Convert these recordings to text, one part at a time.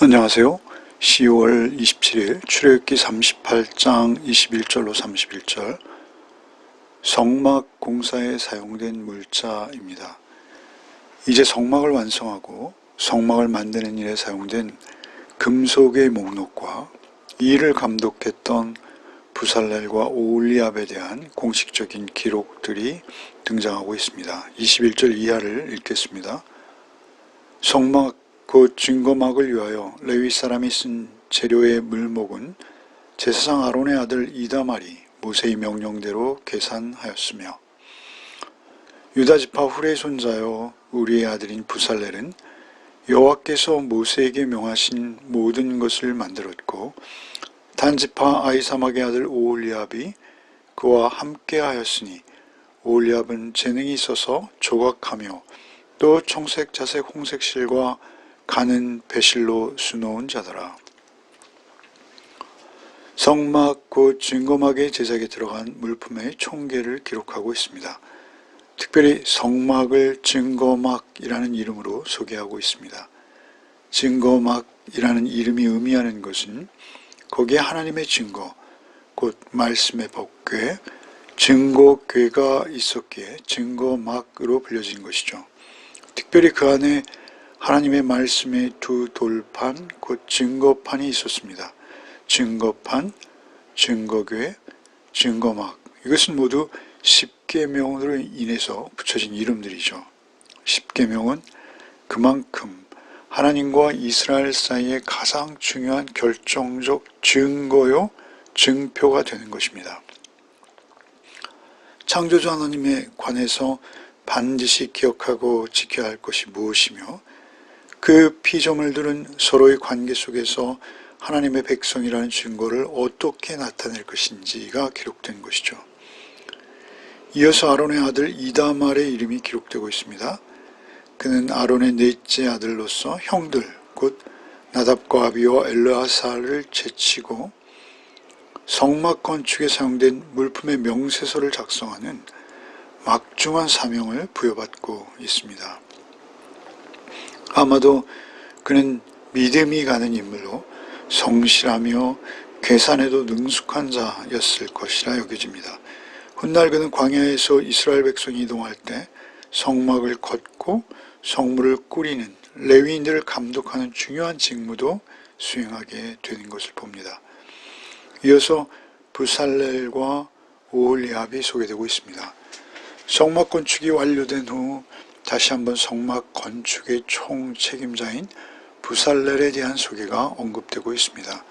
안녕하세요. 10월 27일 출애굽기 38장 21절로 31절 성막 공사에 사용된 물자입니다. 이제 성막을 완성하고 성막을 만드는 일에 사용된 금속의 목록과 이 일을 감독했던 부살렐과 오올리압에 대한 공식적인 기록들이 등장하고 있습니다. 21절 이하를 읽겠습니다. 성막 곧 증거막을 위하여 레위 사람이 쓴 재료의 물목은 제사장 아론의 아들 이다말이 모세의 명령대로 계산하였으며 유다 지파 후레 손자여 우리의 아들인 부살렐은 여호와께서 모세에게 명하신 모든 것을 만들었고 단지파 아이사막의 아들 오올리압이 그와 함께 하였으니 오올리압은 재능이 있어서 조각하며 또 청색, 자색, 홍색 실과 가는 배실로 수놓은 자더라. 성막 곧 증거막의 제작에 들어간 물품의 총계를 기록하고 있습니다. 특별히 성막을 증거막이라는 이름으로 소개하고 있습니다. 증거막이라는 이름이 의미하는 것은 거기에 하나님의 증거, 곧 말씀의 법궤, 증거궤가 있었기에 증거막으로 불려진 것이죠. 특별히 그 안에 하나님의 말씀의 두 돌판, 곧 증거판이 있었습니다. 증거판, 증거궤, 증거막. 이것은 모두 십계명으로 인해서 붙여진 이름들이죠. 십계명은 그만큼 하나님과 이스라엘 사이의 가장 중요한 결정적 증거요, 증표가 되는 것입니다. 창조주 하나님에 관해서 반드시 기억하고 지켜야 할 것이 무엇이며 그 피조물 들은 서로의 관계 속에서 하나님의 백성이라는 증거를 어떻게 나타낼 것인지가 기록된 것이죠. 이어서 아론의 아들 이다말의 이름이 기록되고 있습니다. 그는 아론의 넷째 아들로서 형들 곧 나답과 아비와 엘르아사를 제치고 성막 건축에 사용된 물품의 명세서를 작성하는 막중한 사명을 부여받고 있습니다. 아마도 그는 믿음이 가는 인물로 성실하며 계산에도 능숙한 자였을 것이라 여겨집니다. 훗날 그는 광야에서 이스라엘 백성이 이동할 때 성막을 걷고 성물을 꾸리는 레위인들을 감독하는 중요한 직무도 수행하게 되는 것을 봅니다. 이어서 부살렐과 오홀리압이 소개되고 있습니다. 성막 건축이 완료된 후 다시 한번 성막 건축의 총 책임자인 부살렐에 대한 소개가 언급되고 있습니다.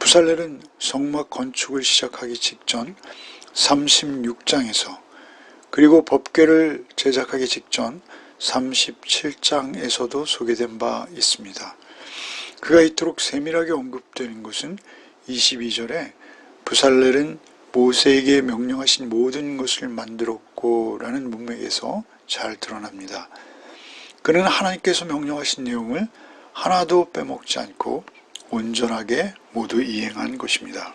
부살렐은 성막 건축을 시작하기 직전 36장에서 그리고 법궤를 제작하기 직전 37장에서도 소개된 바 있습니다. 그가 이토록 세밀하게 언급되는 것은 22절에 부살렐은 모세에게 명령하신 모든 것을 만들었고 라는 문맥에서 잘 드러납니다. 그는 하나님께서 명령하신 내용을 하나도 빼먹지 않고 온전하게 모두 이행한 것입니다.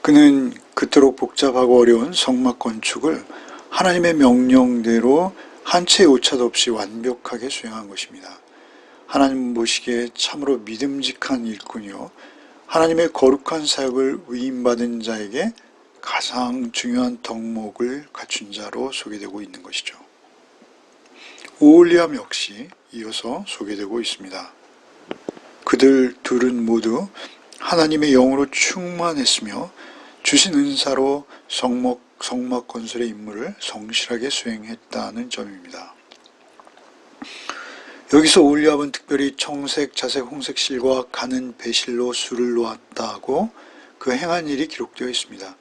그는 그토록 복잡하고 어려운 성막 건축을 하나님의 명령대로 한 채의 오차도 없이 완벽하게 수행한 것입니다. 하나님 보시기에 참으로 믿음직한 일꾼이요. 하나님의 거룩한 사역을 위임받은 자에게 가장 중요한 덕목을 갖춘 자로 소개되고 있는 것이죠. 오올리암 역시 이어서 소개되고 있습니다. 그들 둘은 모두 하나님의 영으로 충만했으며 주신 은사로 성막 건설의 임무를 성실하게 수행했다는 점입니다. 여기서 올리압은 특별히 청색, 자색, 홍색 실과 가는 배실로 술을 놓았다고 그 행한 일이 기록되어 있습니다.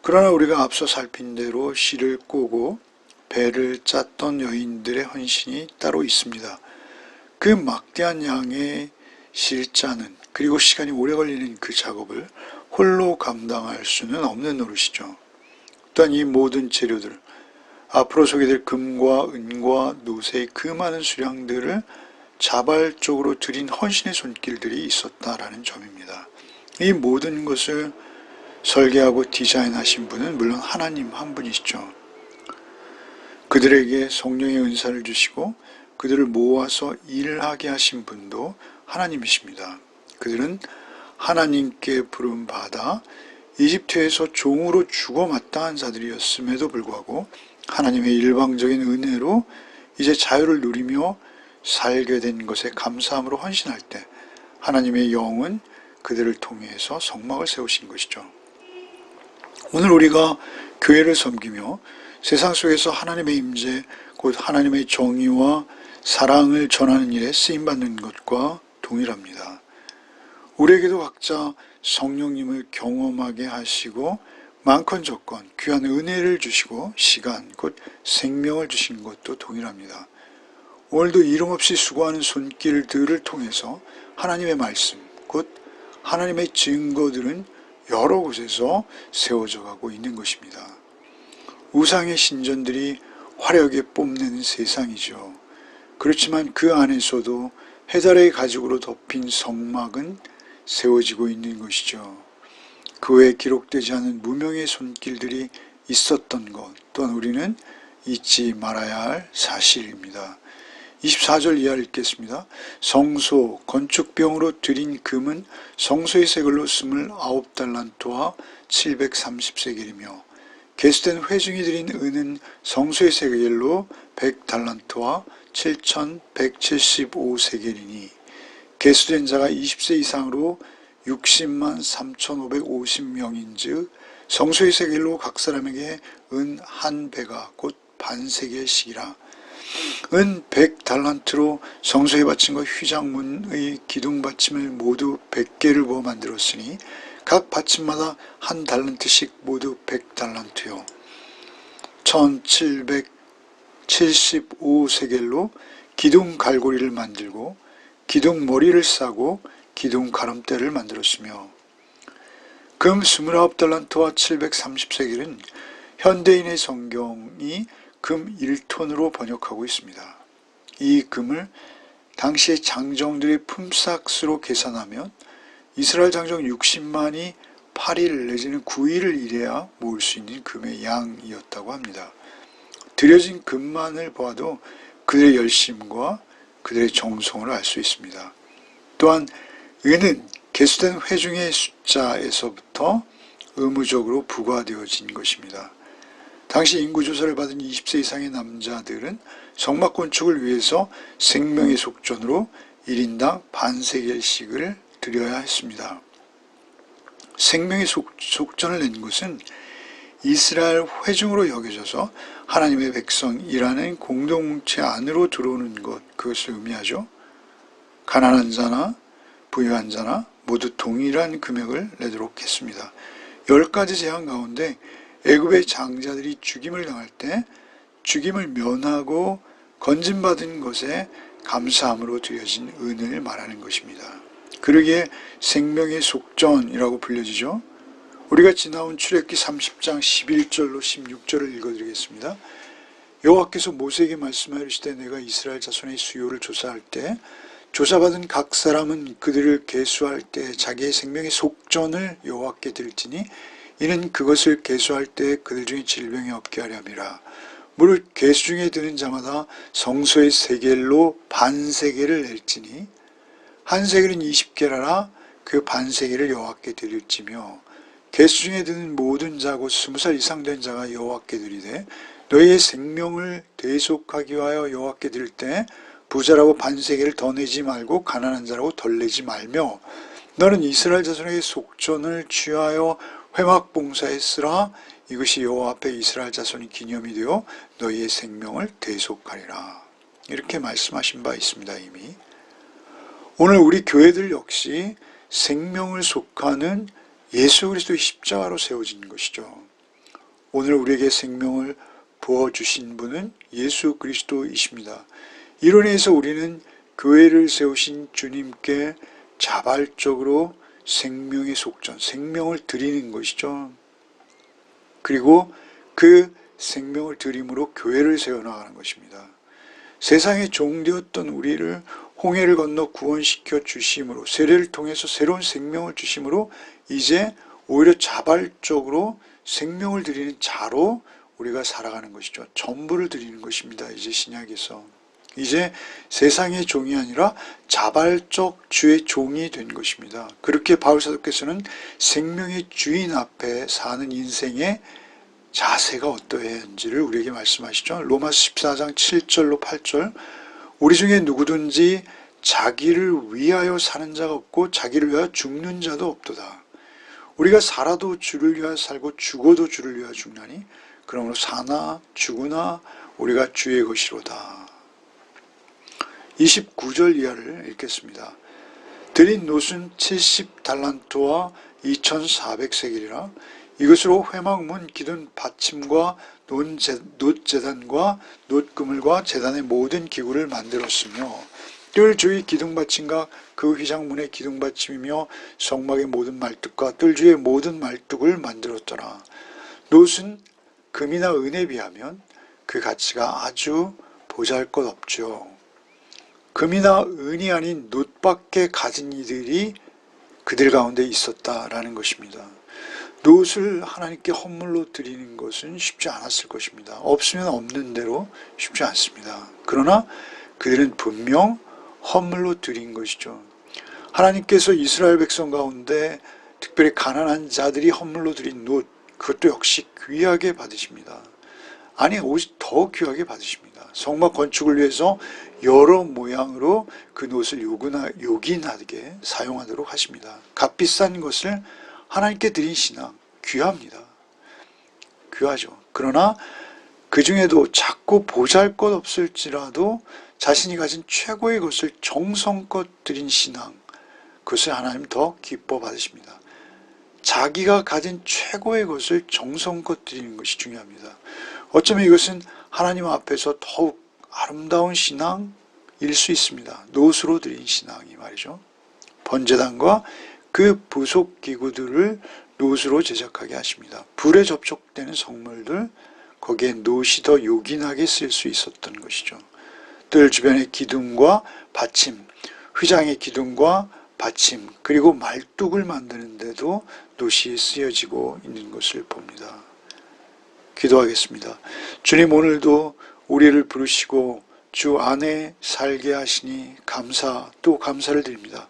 그러나 우리가 앞서 살핀 대로 실을 꼬고 배를 짰던 여인들의 헌신이 따로 있습니다. 그 막대한 양의 실자는 그리고 시간이 오래 걸리는 그 작업을 홀로 감당할 수는 없는 노릇이죠. 또한 이 모든 재료들, 앞으로 소개될 금과 은과 노세의 그 많은 수량들을 자발적으로 드린 헌신의 손길들이 있었다라는 점입니다. 이 모든 것을 설계하고 디자인하신 분은 물론 하나님 한 분이시죠. 그들에게 성령의 은사를 주시고 그들을 모아서 일하게 하신 분도 하나님이십니다. 그들은 하나님께 부름 받아 이집트에서 종으로 죽어 마땅한 자들이었음에도 불구하고 하나님의 일방적인 은혜로 이제 자유를 누리며 살게 된 것에 감사함으로 헌신할 때 하나님의 영은 그들을 통해서 성막을 세우신 것이죠. 오늘 우리가 교회를 섬기며 세상 속에서 하나님의 임재, 곧 하나님의 정의와 사랑을 전하는 일에 쓰임 받는 것과 동일합니다. 우리에게도 각자 성령님을 경험하게 하시고 많건 적건 귀한 은혜를 주시고 시간 곧 생명을 주신 것도 동일합니다. 오늘도 이름 없이 수고하는 손길들을 통해서 하나님의 말씀 곧 하나님의 증거들은 여러 곳에서 세워져 가고 있는 것입니다. 우상의 신전들이 화려하게 뽐내는 세상이죠. 그렇지만 그 안에서도 해달의 가죽으로 덮인 성막은 세워지고 있는 것이죠. 그 외에 기록되지 않은 무명의 손길들이 있었던 것 또한 우리는 잊지 말아야 할 사실입니다. 24절 이하 읽겠습니다. 성소 건축병으로 들인 금은 성소의 세글로 29달란트와 730세겔이며 개수된 회중이 드린 은은 성소의 세겔로 100달란트와 7175세겔이니 개수된 자가 20세 이상으로 60만 3,550명인즉 성소의 세겔로 각 사람에게 은 한 배가 곧 반세겔씩이라. 은 100달란트로 성소에 것 휘장문의 기둥 받침을 모두 100개를 부어 만들었으니 각 받침마다 한 달란트씩 모두 100달란트요. 1775세겔로 기둥 갈고리를 만들고 기둥 머리를 싸고 기둥 가름대를 만들었으며 금 29달란트와 730세겔은 현대인의 성경이 금 1톤으로 번역하고 있습니다. 이 금을 당시의 장정들의 품삯으로 계산하면 이스라엘 장정 60만이 8일 내지는 9일을 일해야 모을 수 있는 금의 양이었다고 합니다. 들여진 금만을 보아도 그들의 열심과 그들의 정성을 알 수 있습니다. 또한 은은 개수된 회중의 숫자에서부터 의무적으로 부과되어진 것입니다. 당시 인구조사를 받은 20세 이상의 남자들은 성막 건축을 위해서 생명의 속전으로 1인당 반세겔씩을 드려야 했습니다. 생명의 속, 속전을 낸 것은 이스라엘 회중으로 여겨져서 하나님의 백성이라는 공동체 안으로 들어오는 것, 그것을 의미하죠. 가난한 자나 부유한 자나 모두 동일한 금액을 내도록 했습니다. 열 가지 제한 가운데 애굽의 장자들이 죽임을 당할 때 죽임을 면하고 건진받은 것에 감사함으로 드려진 은을 말하는 것입니다. 그러기에 생명의 속전이라고 불려지죠. 우리가 지나온 출애기 30장 11절로 16절을 읽어드리겠습니다. 여호와께서 모세에게 말씀하시되 내가 이스라엘 자손의 수요를 조사할 때 조사받은 각 사람은 그들을 계수할 때 자기의 생명의 속전을 여호와께 들지니 이는 그것을 계수할 때 그들 중에 질병이 없게 하려니라. 물을 계수 중에 드는 자마다 성소의 세겔로 반세겔을 낼지니 한 세겔은 20개라나 그 반세겔을 여호와께 드릴지며 계수 중에 드는 모든 자고 스무 살 이상 된 자가 여호와께 드리되 너희의 생명을 대속하기 위하여 여호와께 드릴 때 부자라고 반세겔을 더 내지 말고 가난한 자라고 덜 내지 말며 너는 이스라엘 자손에게 속전을 취하여 회막 봉사했으라. 이것이 여호와 앞에 이스라엘 자손이 기념이 되어 너희의 생명을 대속하리라. 이렇게 말씀하신 바 있습니다 이미. 오늘 우리 교회들 역시 생명을 속하는 예수 그리스도의 십자가로 세워진 것이죠. 오늘 우리에게 생명을 부어주신 분은 예수 그리스도이십니다 이로 인해서 우리는 교회를 세우신 주님께 자발적으로 생명의 속전, 생명을 드리는 것이죠. 그리고 그 생명을 드림으로 교회를 세워나가는 것입니다. 세상에 종되었던 우리를 홍해를 건너 구원시켜 주심으로 세례를 통해서 새로운 생명을 주심으로 이제 오히려 자발적으로 생명을 드리는 자로 우리가 살아가는 것이죠. 전부를 드리는 것입니다. 이제 신약에서. 이제 세상의 종이 아니라 자발적 주의 종이 된 것입니다. 그렇게 바울사도께서는 생명의 주인 앞에 사는 인생의 자세가 어떠해야 하는지를 우리에게 말씀하시죠. 로마서 14장 7절로 8절 우리 중에 누구든지 자기를 위하여 사는 자가 없고 자기를 위하여 죽는 자도 없도다. 우리가 살아도 주를 위하여 살고 죽어도 주를 위하여 죽나니 그러므로 사나 죽으나 우리가 주의 것이로다. 29절 이하를 읽겠습니다. 드린 노순 70달란트와 2400세겔이라 이것으로 회막문 기둥 받침과 놋재단과 놋그물과 재단의 모든 기구를 만들었으며 뜰 주의 기둥 받침과 그 휘장문의 기둥 받침이며 성막의 모든 말뚝과 뜰 주의 모든 말뚝을 만들었더라. 놋은 금이나 은에 비하면 그 가치가 아주 보잘것 없죠. 금이나 은이 아닌 놋밖에 가진 이들이 그들 가운데 있었다라는 것입니다. 놋을 하나님께 헌물로 드리는 것은 쉽지 않았을 것입니다. 없으면 없는 대로 쉽지 않습니다. 그러나 그들은 분명 헌물로 드린 것이죠. 하나님께서 이스라엘 백성 가운데 특별히 가난한 자들이 헌물로 드린 놋, 그것도 역시 귀하게 받으십니다. 아니, 더 귀하게 받으십니다. 성막 건축을 위해서 여러 모양으로 그 놋을 요긴하, 요긴하게 사용하도록 하십니다. 값비싼 것을 하나님께 드린 신앙, 귀합니다. 귀하죠. 그러나 그 중에도 자꾸 보잘 것 없을지라도 자신이 가진 최고의 것을 정성껏 드린 신앙, 그것을 하나님 더 기뻐 받으십니다. 자기가 가진 최고의 것을 정성껏 드리는 것이 중요합니다. 어쩌면 이것은 하나님 앞에서 더욱 아름다운 신앙일 수 있습니다. 노수로 드린 신앙이 말이죠. 번제단과 그 부속 기구들을 노수로 제작하게 하십니다. 불에 접촉되는 성물들, 거기에 노시 더 요긴하게 쓸 수 있었던 것이죠. 뜰 주변의 기둥과 받침, 휘장의 기둥과 받침, 그리고 말뚝을 만드는데도 노시 쓰여지고 있는 것을 봅니다. 기도하겠습니다. 주님 오늘도 우리를 부르시고 주 안에 살게 하시니 감사 또 감사를 드립니다.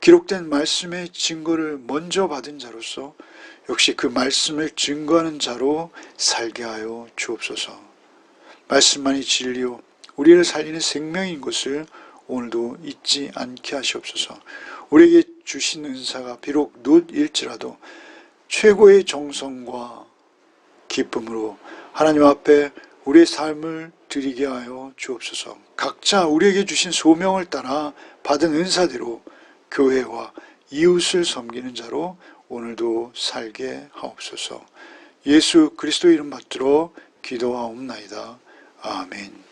기록된 말씀의 증거를 먼저 받은 자로서 역시 그 말씀을 증거하는 자로 살게 하여 주옵소서. 말씀만이 진리요 우리를 살리는 생명인 것을 오늘도 잊지 않게 하시옵소서. 우리에게 주신 은사가 비록 놋일지라도 최고의 정성과 기쁨으로 하나님 앞에 우리의 삶을 드리게 하여 주옵소서. 각자 우리에게 주신 소명을 따라 받은 은사대로 교회와 이웃을 섬기는 자로 오늘도 살게 하옵소서. 예수 그리스도 이름 받들어 기도하옵나이다. 아멘.